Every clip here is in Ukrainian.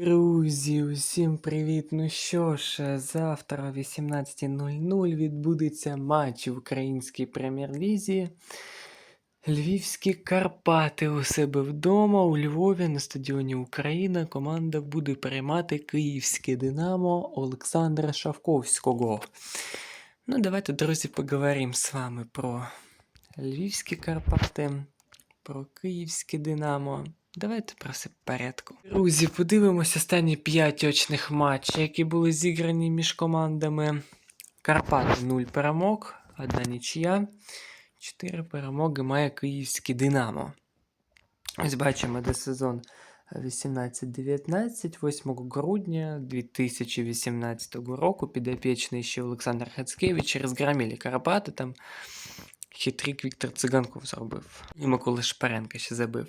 Друзі, усім привіт! Ну що ж, завтра о 18.00 відбудеться матч в українській прем'єр-лізі. Львівські Карпати у себе вдома у Львові на стадіоні Україна. Команда буде приймати київське Динамо Олександра Шавковського. Ну, давайте, друзі, поговоримо з вами про Львівські Карпати, про київське Динамо. Давайте про все порядку. Друзі, подивимося останні 5 очних матчів, які були зіграні між командами. Карпати 0 перемог, одна нічия. 4 перемоги має київське Динамо. Ось бачимо, де сезон 18-19, 8 грудня 2018 року підопічний ще Олександр Хацкевич розгромили Карпати там. Хитрик Віктор Циганков зробив. І Микола Шпаренко ще забив.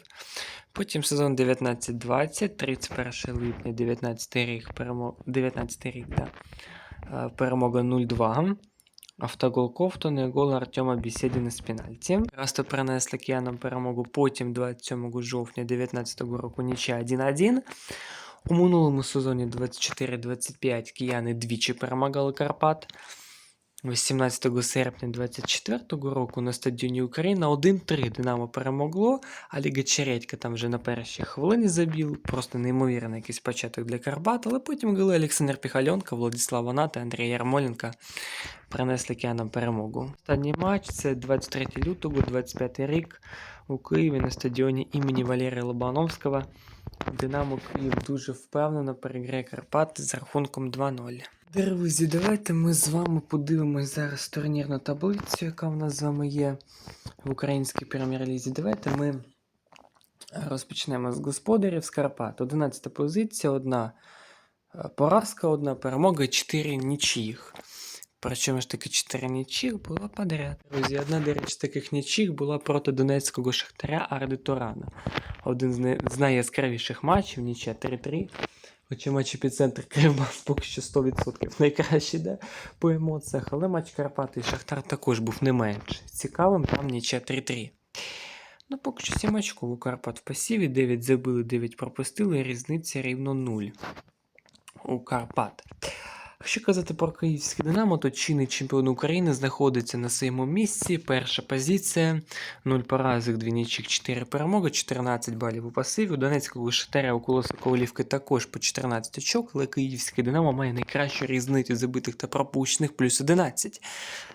Потім сезон 19-20, 31 липня, 19 рік, перемог... 19 рік, да. Е, перемога 0-2. Автогол Ковтона і гол Артема Бісєдіна з пенальті. Просто принесли киянам перемогу потім 27 жовтня 2019 року нічия 1-1. У минулому сезоні 24-25 кияни двічі перемагали Карпат. 18 серпня 24 року на стадіоні Україна 1-3 Динамо перемогло, а Ліга Чередька там вже на першій хвилині забіл. Просто неймовірний якийсь початок для Карбат, але потім голи Олександр Піхальонка, Владислав Аната, Андрій Ярмоленко принесли киянам перемогу. Останній матч це 23 лютого, 25 рік у Києві на стадіоні імені Валерія Лобановського. Динамо Київ дуже впевнено переграє Карпати з рахунком 2-0. Друзі, давайте ми з вами подивимось зараз турнірну таблицю, яка в нас з вами є в українській прем'єр-лізі. Давайте ми розпочнемо з господарів з Карпат. 11 позиція, одна е, поразка, одна перемога, 4 нічиїх. Причому ж таки 4 нічих було подряд. Друзі, одна, до речі, таких нічих була проти донецького шахтаря Арди Турана. Один з, не... з найяскравіших матчів, нічия 3-3. Хоча матч епіцентр Кривбас поки що 100% найкращий да, по емоціях, але матч Карпати і Шахтар також був не менш цікавим, там нічия 3-3. Ну, поки що 7 очков у Карпат в пасіві, 9 забили, 9 пропустили, різниця рівно 0 у Карпат. Якщо казати про київське Динамо, то чинний чемпіон України знаходиться на своєму місці. Перша позиція, 0 поразок, 2 нічик, 4 перемоги, 14 балів у пасиві. У Донецького Шахтаря у Колоса Ковалівки також по 14 очок, але київське Динамо має найкращу різницю забитих та пропущених плюс 11.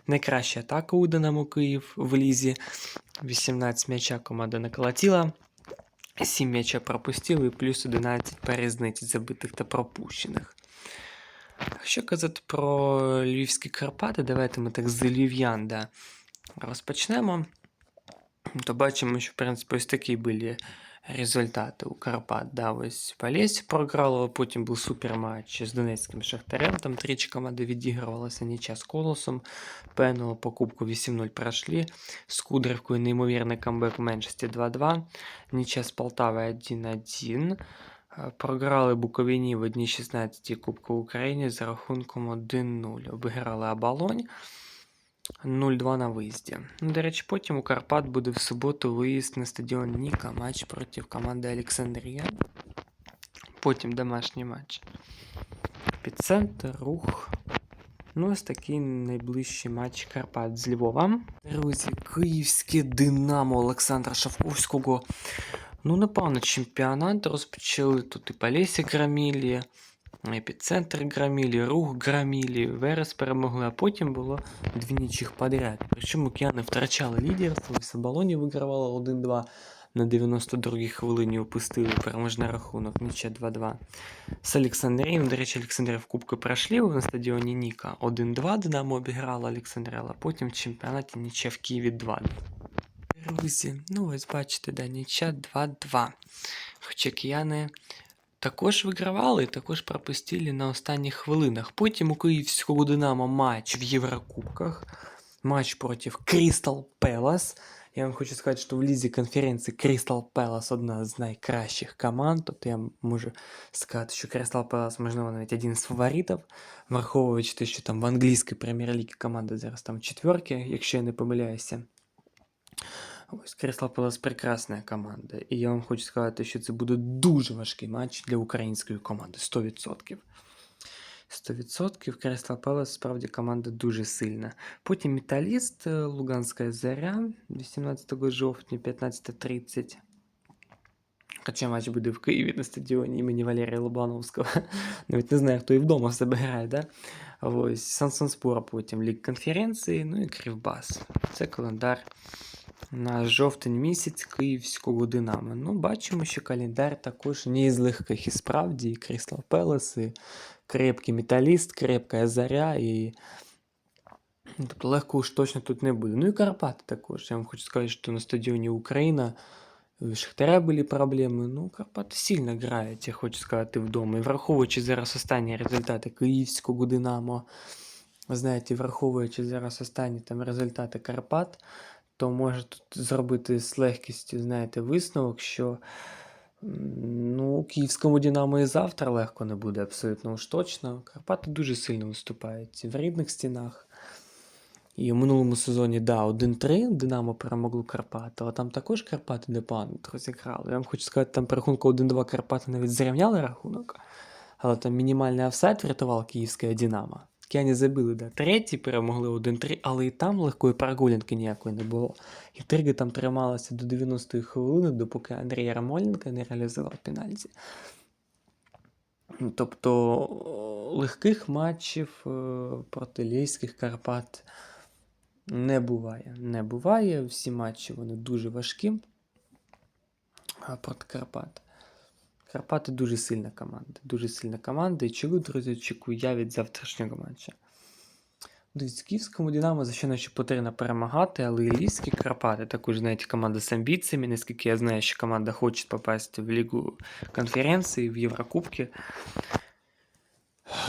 Найкраща атака у Динамо Київ в лізі. 18 м'яча команда наколотила. 7 м'яча пропустили, плюс 11 по забитих та пропущених. Якщо казати про Львівські Карпати, давайте ми так з львів'ян да, розпочнемо. То бачимо, що в принципі ось такі були результати у Карпат. Да, ось Полесі програло, потім був суперматч з Донецьким Шахтарем. Там тричі команди відігрувалися нічия з Колосом. Пену покупку 8-0 пройшли. З Кудрівкою неймовірний камбек в меншості 2-2. Нічия з Полтавою 1-1. Е, Програли Буковині в 1-16 Кубку України за рахунком 1-0. Обіграли Абалонь 0-2 на виїзді. Ну, До речі, потім у Карпат буде в суботу виїзд на стадіон Ніка, матч проти команди Олександрія. Потім домашній матч. Підцентр, рух. Ну, ось такий найближчий матч Карпат з Львова. Друзі, київське Динамо Олександра Шавковського. Ну, напевно, чемпіонат розпочали. Тут і Полісі грамілі, епіцентр грамілі, рух грамілі, Верес перемогли, а потім було дві нічих подряд. Причому кияни втрачали лідерство, і Сабалоні вигравала 1-2. На 92-й хвилині опустили переможний рахунок, нічия 2-2. З Олександрієм, до речі, Олександрія в Кубку пройшли на стадіоні Ніка. 1-2 Динамо обіграла Олександрія, а потім в чемпіонаті нічия в Києві 2 Друзі, ну ось бачите, да, нічия 2-2. Хоча кияни також вигравали, також пропустили на останніх хвилинах. Потім у київського Динамо матч в Єврокубках. Матч проти Крістал Пелас. Я вам хочу сказати, що в лізі конференції Crystal Palace одна з найкращих команд. Тобто я можу сказати, що Crystal Palace, можливо, навіть один з фаворитів, враховуючи те, що там в англійській прем'єр-лігі команда зараз там четверки, якщо я не помиляюся. Ось Крісла Палас прекрасна команда. І я вам хочу сказати, що це буде дуже важкий матч для української команди. 100%. 100% Кресла Палас справді команда дуже сильна. Потім Металіст, е, Луганська Заря 18 жовтня, 15.30. Хоча матч буде в Києві на стадіоні імені Валерія Лобановського. Навіть не знаю, хто і вдома в себе грає, да? Ось Сансонспора потім Ліг конференції, ну і Кривбас. Це календар на жовтень місяць київського Динамо. Ну, бачимо, що календар також не із легких. І справді, і Кріслав Пелес, і крепкий металіст, крепка заря, і. Тобто легко уж точно тут не буде. Ну і Карпати також. Я вам хочу сказати, що на стадіоні Україна у Шахтаря були проблеми. Ну, Карпати сильно грають, я хочу сказати, вдома. І враховуючи зараз останні результати Київського Динамо, знаєте, враховуючи зараз останні там результати Карпат, то може тут зробити з легкістю, знаєте, висновок, що ну, київському Динамо і завтра легко не буде, абсолютно уж точно. Карпати дуже сильно виступають в рідних стінах. І в минулому сезоні, да, 1-3 Динамо перемогло Карпати, але там також Карпати непогано розіграли. Я вам хочу сказати, там по рахунку 1-2 Карпати навіть зрівняли рахунок, але там мінімальний офсайд врятував київське Динамо. Кияні забили, да. Третій перемогли 1-3, але і там легкої прогулянки ніякої не було. Інтрига там трималася до 90-ї хвилини, допоки Андрій Ярмоленко не реалізував пенальті. Тобто легких матчів е, проти Лейських Карпат не буває. Не буває. Всі матчі вони дуже важкі. Проти Карпат. Карпати дуже сильна команда. Дуже сильна команда. І чого, друзі, очікую я від завтрашнього матча. Дивіться, київському Динамо, звичайно, що потрібно перемагати, але і Карпати також, знаєте, команда з амбіціями. Наскільки я знаю, що команда хоче попасти в Лігу конференції, в Єврокубки.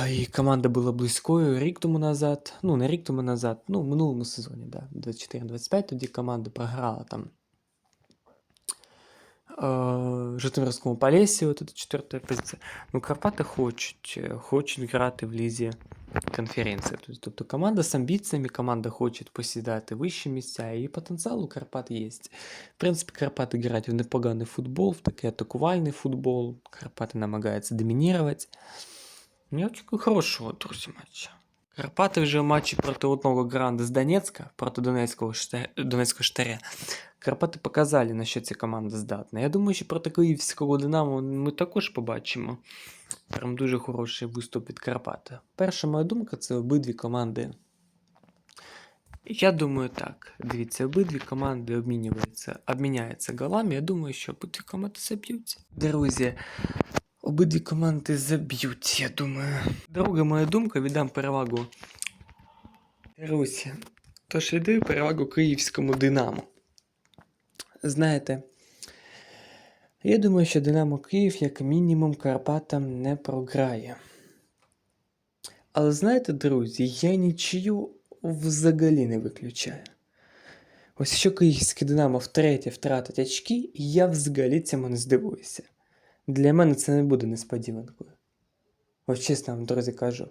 І команда була близькою рік тому назад. Ну, не рік тому назад, ну, в минулому сезоні, да, 24-25, тоді команда програла там. Е, Житомирському Полесі, от це четверта позиція. Ну, Карпати хочуть, е, хочуть грати в лізі конференції. Тобто, команда з амбіціями, команда хоче посідати вищі місця, і потенціал у Карпат є. В принципі, Карпати грають в непоганий футбол, в такий атакувальний футбол. Карпати намагаються домінувати. Я очікую хорошого, друзі, матча. Карпати вже в матчі проти одного гранда з Донецька, проти Донецького, Донецького Штаря. Карпати показали, на що ця команда здатна. Я думаю, що проти Київського Динамо ми також побачимо. Прям дуже хороший виступ від Карпата. Перша моя думка це обидві команди. Я думаю так. Дивіться, обидві команди обмінюються, обміняються голами. Я думаю, що обидві команди заб'ються. Друзі, обидві команди заб'ють, я думаю. Друга моя думка, віддам перевагу. Друзі, тож віддаю перевагу київському Динамо. Знаєте, я думаю, що Динамо Київ як мінімум Карпатам не програє. Але знаєте, друзі, я нічию взагалі не виключаю. Ось якщо київське Динамо втретє втратить очки, я взагалі цьому не здивуюся. Для мене це не буде несподіванкою. Ось чесно вам, друзі, кажу.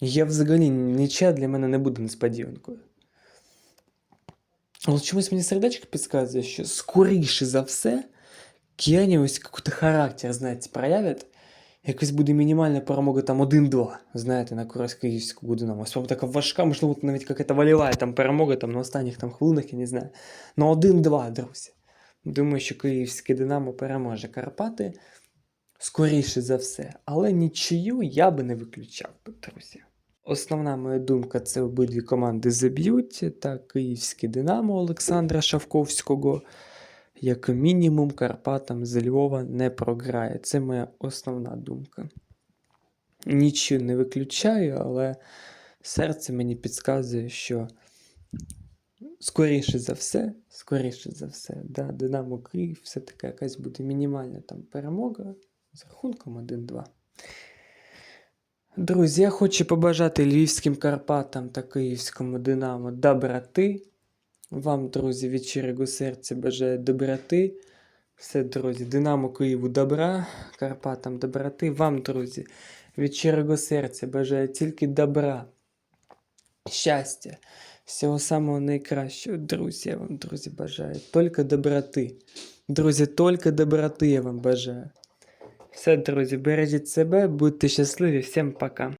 Я взагалі нічия для мене не буде несподіванкою. Але чомусь мені сердечко підказує, що скоріше за все, кияні ось якийсь характер, знаєте, проявлять. Якось буде мінімальна перемога там 1-2, знаєте, на користь київського Динамо. Ось прям така важка, можливо, навіть якась волева там перемога там на останніх там хвилинах, я не знаю. Ну 1-2, друзі. Думаю, що київське Динамо переможе Карпати скоріше за все. Але нічию я би не виключав, друзі. Основна моя думка це обидві команди заб'ють та київське Динамо Олександра Шавковського. Як мінімум, Карпатам з Львова не програє. Це моя основна думка. Нічого не виключаю, але серце мені підказує, що скоріше за все, скоріше за все, да, Динамо Київ все-таки якась буде мінімальна там перемога з рахунком 1-2. Друзі, я хочу побажати львівським Карпатам та київському Динамо доброти. Вам, друзі, від щирого серця бажаю доброти. Все, друзі, Динамо Києву добра, Карпатам доброти. Вам, друзі, від щирого серця бажаю тільки добра, щастя, Всього самого найкращого, друзі, я вам, друзі, бажаю. Тільки доброти. Друзі, тільки доброти я вам бажаю. Все, друзі, бережіть себе, будьте щасливі, всім пока.